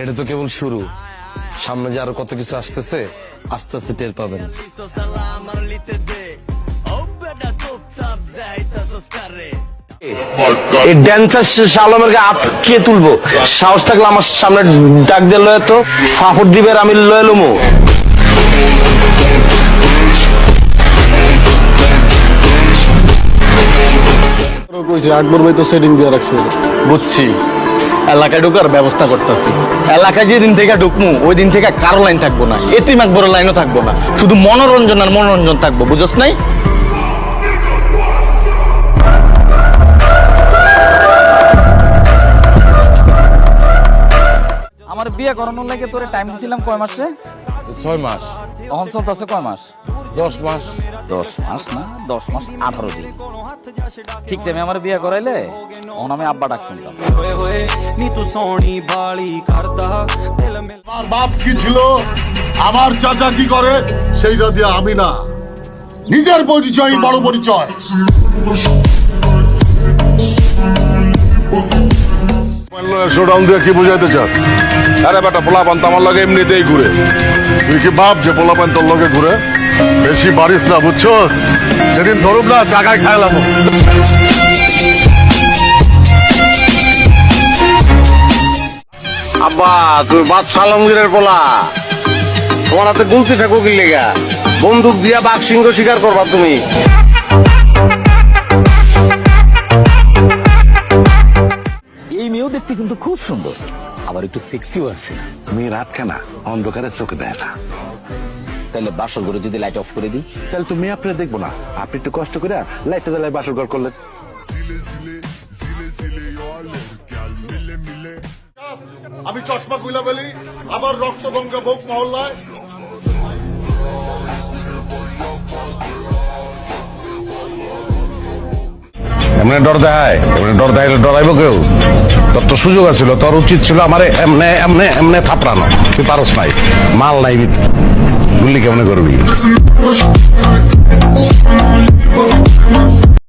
এটা তো কেবল শুরু। সামনে যে আরও কত কিছু আসতেছে আস্তে আস্তে টের পাবেন। এই ড্যান্সার শালমেরকে আটকে তুলবো? সাহস থাকলে আমার সামনে ডাক দিয়ে লয় তো ফাফর দিবের আমি লয় লমো। আকবর ভাই তো সেটিং দিয়ে রাখছে। বুঝছি। এলাকায় ঢুকার ব্যবস্থা করতেছি। এলাকায় যেদিন থেকে ঢুকমু ওই দিন থেকে কারও লাইন থাকব না। এতিম একবড় লাইনও থাকব না। শুধু মনোরঞ্জন আর মনোরঞ্জন থাকব বুঝছ নাই? আমার বিয়ে করানোর লাগে তোরে টাইম দিছিলাম কয় মাসে? ছয় মাস। তখন চলতেছে কয় মাস? দশ মাস। দশ মাস না? দশ মাস আঠারো দিন। ঠিক টাইমে আমার বিয়ে করাইলে ওর আমি আব্বা ডাক শুনতাম। আমার বাপ কি ছিল? আমার চাচা কি করে? সেইটা দিয়ে আমি না। নিজের পরিচয় বড় পরিচয়। শোডাউন দিয়ে কি বুঝাইতে চাস? আরে বেটা পোলা পান্তা আমার লাগে এমনিতেই ঘুরে। তুই কি ভাব যে পোলাপান তোর লগে ঘুরে? বেশি বাড়িস না বুঝছস? সেদিন ধরুক না চাকায় খাইলাম আব্বা তুমি বাদ সালমগীরের পোলা। তোমার হাতে গুলতি থাকো কি লেগা? বন্দুক দিয়া বাঘ সিংহ শিকার করবা তুমি। এই মেয়েও দেখতে কিন্তু খুব সুন্দর। আবার একটু সেক্সিও আছে। তুমি রাত খানা, অন্ধকারে চোখে দেয় না। তাহলে বাসর ঘরে যদি লাইট অফ করে দিই? তাহলে তুমি আপনি দেখব না। আপনি একটু কষ্ট করে লাইটটা জ্বালায় বাসর ঘর করলেন। আমি চশমা গুলা বলি আমার রক্ত গঙ্গা ভোগ মহল্লায়। এমনি ডর দেয় এমনি ডর দেয় ডরাইব কেউ? তোর তো সুযোগ আছিল, তোর উচিত ছিল আমার এমনে এমনে এমনে থাপড়ানো তুই পারস নাই, মাল নাই ভিতরে। গুলি কেমনে করবি?